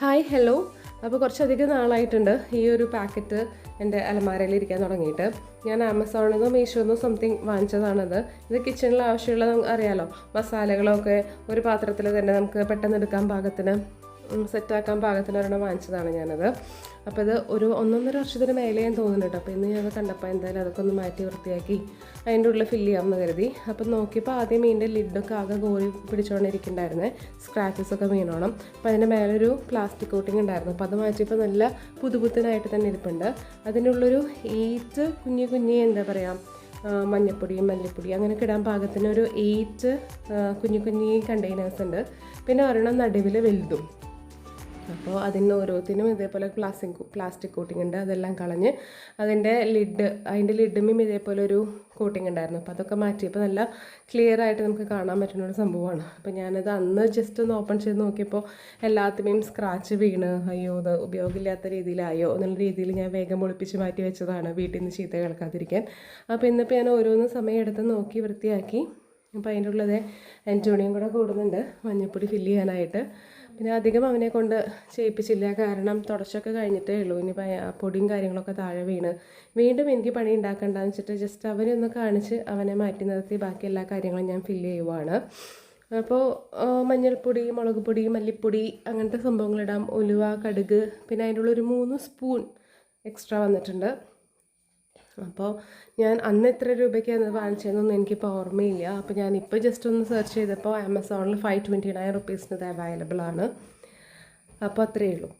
Hi hello. അപ്പോൾ കുറച്ചധികം നാളായിട്ടുണ്ട് ഈ ഒരു പാക്കറ്റ് എന്റെ അലമാരയിൽ ഇരിക്കാൻ തുടങ്ങിയിട്ട്. ഞാൻ ആമസോണിൽ നിന്നോ മീഷോ നിന്നോ സംതിങ് വാങ്ങിച്ചതാണത്. ഇത് കിച്ചണിൽ ആവശ്യമുള്ള അറിയാലോ? മസാലകളൊക്കെ ഒരു പാത്രത്തിൽ തന്നെ നമുക്ക് പെട്ടെന്ന് എടുക്കാൻ പാകത്തിന്. സെറ്റാക്കാൻ പാകത്തിന് ഒരെണ്ണം വാങ്ങിച്ചതാണ് ഞാനത്. അപ്പോൾ ഇത് ഒരു ഒന്നൊന്നര വർഷത്തിന് മേലെയും തോന്നുന്നുണ്ട് അപ്പോൾ ഇന്ന് ഞാൻ കണ്ടപ്പോൾ എന്തായാലും അതൊക്കെ ഒന്ന് മാറ്റി വൃത്തിയാക്കി അതിന്റെ ഉള്ളിൽ ഫില്ല് ചെയ്യാമെന്ന് കരുതി. അപ്പം നോക്കിയപ്പോൾ ആദ്യം മീനിന്റെ ലിഡൊക്കെ ആകെ കോരി പിടിച്ചുകൊണ്ടിരിക്കുന്നുണ്ടായിരുന്നേ സ്ക്രാച്ചസ് ഒക്കെ വീണോണം. അപ്പോൾ അതിന്റെ മേലൊരു പ്ലാസ്റ്റിക് കോട്ടിംഗ് ഉണ്ടായിരുന്നു. അപ്പോൾ അത് മാറ്റിയപ്പോൾ നല്ല പുതുപുത്തനായിട്ട് തന്നെ ഇരിപ്പുണ്ട്. അതിന്റെ ഉള്ളൊരു ഏറ്റ് കുഞ്ഞു കുഞ്ഞി എന്താ പറയുക മഞ്ഞപ്പൊടിയും മല്ലിപ്പൊടി അങ്ങനെയൊക്കെ ഇടാൻ പാകത്തിന് ഒരു എയ്റ്റ് കുഞ്ഞു കുഞ്ഞി കണ്ടെയ്നേഴ്സ് ഉണ്ട്. പിന്നെ ഒരെണ്ണം നടുവിൽ വലുതും. അപ്പോൾ അതിന് ഓരോത്തിനും ഇതേപോലെ പ്ലാസ്റ്റിക് പ്ലാസ്റ്റിക് കോട്ടിംഗ് ഉണ്ട്. അതെല്ലാം കളഞ്ഞ് അതിന്റെ ലിഡ് അതിന്റെ ലിഡുമ്മയും ഇതേപോലെ ഒരു കോട്ടിംഗ് ഉണ്ടായിരുന്നു. അപ്പോൾ അതൊക്കെ മാറ്റിയപ്പോൾ നല്ല ക്ലിയർ ആയിട്ട് നമുക്ക് കാണാൻ പറ്റുന്ന ഒരു സംഭവമാണ്. അപ്പോൾ ഞാനത് അന്ന് ജസ്റ്റ് ഒന്ന് ഓപ്പൺ ചെയ്ത് നോക്കിയപ്പോൾ എല്ലാത്തിനെയും സ്ക്രാച്ച് വീണ്. അയ്യോ ഇത് ഉപയോഗമില്ലാത്ത രീതിയിലായോ എന്നുള്ള രീതിയിൽ ഞാൻ വേഗം ഒളിപ്പിച്ച് മാറ്റി വെച്ചതാണ് വീട്ടിൽ നിന്ന് ചീത്ത കേൾക്കാതിരിക്കാൻ. അപ്പോൾ ഇന്നിപ്പോൾ ഞാൻ ഓരോന്ന് സമയം എടുത്ത് നോക്കി വൃത്തിയാക്കി. അപ്പോൾ അതിന്റെ ഉള്ളത് അഞ്ചോണിയും കൂടെ കൂടുന്നുണ്ട്. മഞ്ഞപ്പൊടി ഫില്ല് ചെയ്യാനായിട്ട്. പിന്നെ അധികം അവനെ കൊണ്ട് ചെയ്യിപ്പിച്ചില്ല. കാരണം തുടച്ചൊക്കെ കഴിഞ്ഞിട്ടേ ഉള്ളൂ. ഇനി പൊടിയും കാര്യങ്ങളൊക്കെ താഴെ വീണ്. വീണ്ടും എനിക്ക് പണി ഉണ്ടാക്കണ്ടെന്ന് വെച്ചിട്ട് ജസ്റ്റ് അവനെ ഒന്ന് കാണിച്ച് അവനെ മാറ്റി നിർത്തി. ബാക്കി എല്ലാ കാര്യങ്ങളും ഞാൻ ഫില്ല് ചെയ്യുവാണ്. അപ്പോൾ മഞ്ഞൾപ്പൊടി മുളക് പൊടി മല്ലിപ്പൊടി അങ്ങനത്തെ സംഭവങ്ങളിടാം ഉലുവ കടുക് പിന്നെ അതിന്റെ ഉള്ളൊരു മൂന്ന് സ്പൂൺ എക്സ്ട്രാ വന്നിട്ടുണ്ട്. അപ്പോൾ ഞാൻ അന്ന് എത്ര രൂപയ്ക്കാണ് അത് വാങ്ങിച്ചതെന്നൊന്നും എനിക്കിപ്പോൾ ഓർമ്മയില്ല. അപ്പോൾ ഞാൻ ഇപ്പോൾ ജസ്റ്റ് ഒന്ന് സെർച്ച് ചെയ്തപ്പോൾ ആമസോണിൽ ഫൈവ് ട്വന്റി നയൻ റുപ്പീസിന് ഇത് അവൈലബിൾ ആണ്. അപ്പോൾ അത്രയേ ഉള്ളൂ.